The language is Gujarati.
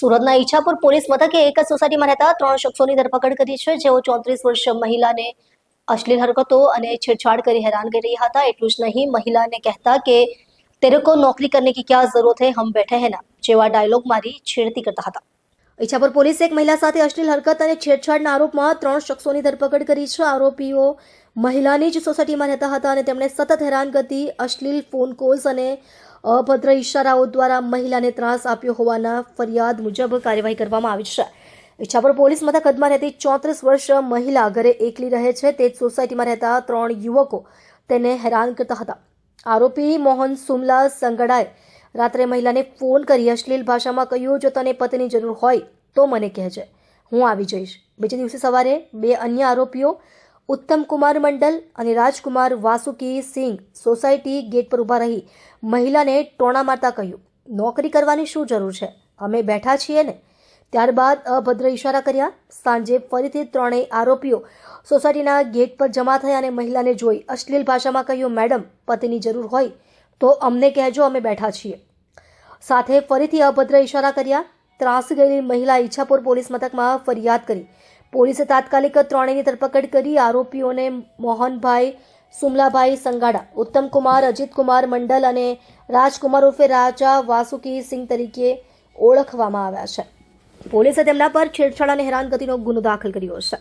સુરતના ઈચ્છાપુર પોલીસ મથકે એક જ સોસાયટીમાં રહેતા ત્રણ શખ્સોની ધરપકડ કરી છે. જેઓ ચોત્રીસ વર્ષ મહિલાને અશ્લીલ હરકતો અને છેડછાડ કરી હેરાન કરી રહ્યા હતા. એટલું જ નહીં, મહિલાને કહેતા કે તેરે કો નોકરી કરને કી ક્યા જરૂરત હે, હમ બેઠે હે ના, જેવા ડાયલોગ મારી છેડતી કરતા હતા. ઈચ્છાપુર પોલીસે એક મહિલા સાથે અશ્લીલ હરકત અને છેડછાડના આરોપમાં ત્રણ શખ્સોની ધરપકડ કરી છે. આરોપીઓ મહિલાની જ સોસાયટીમાં રહેતા હતા અને તેમણે સતત હેરાન કરતી અશ્લીલ ફોન કોલ્સ અને અભદ્ર ઇશારાઓ દ્વારા મહિલાને ત્રાસ આપ્યો હોવાના ફરિયાદ મુજબ કાર્યવાહી કરવામાં આવી છે. ઈચ્છાપુર પોલીસ મથકદમાં રહેતી ચોત્રીસ વર્ષ મહિલા ઘરે એકલી રહે છે. તે જ સોસાયટીમાં રહેતા ત્રણ યુવકો તેને હેરાન કરતા હતા. આરોપી મોહન સુમલા સંગડાએ રાત્રે મહિલાને ફોન કરી અશ્લીલ ભાષામાં કહ્યું, જો તને પતિની જરૂર હોય, તો મને કહેજે. હું આવી જઈશ. બીજે દિવસે સવારે બે અન્ય આરોપીઓ, ઉત્તમ કુમાર મંડલ અને રાજકુમાર વાસુકી સિંહ સોસાયટી ગેટ પર ઊભા રહી મહિલાને ટોણા મારતા કહ્યું, નોકરી કરવાની શું જરૂર છે? અમે બેઠા છીએ ને. ત્યારબાદ અભદ્ર ઇશારા કર્યા. સાંજે ફરીથી ત્રણેય આરોપીઓ સોસાયટીના ગેટ પર જમા થયા અને મહિલાને જોઈ અશ્લીલ ભાષામાં કહ્યું, મેડમ, પતિની જરૂર હોય તો અમને કહેજો અમે બેઠા છીએ. સાથે ફરીથી અભદ્ર ઇશારા કર્યા. ત્રાસ ગયેલી મહિલા ઈચ્છાપુર પોલીસ મથકમાં ફરિયાદ કરી. પોલીસે તાત્કાલિક ત્રણેયની ધરપકડ કરી. આરોપીઓને મોહનભાઈ, સુમલાભાઈ સંગાડા ઉત્તમકુમાર અજીતકુમાર મંડલ અને રાજકુમાર ઉર્ફે રાજા વાસુકી સિંહ તરીકે ઓળખવામાં આવ્યા છે. પોલીસે તેમના પર છેડછાડ અને હેરાનગતિનો ગુનો દાખલ કર્યો છે.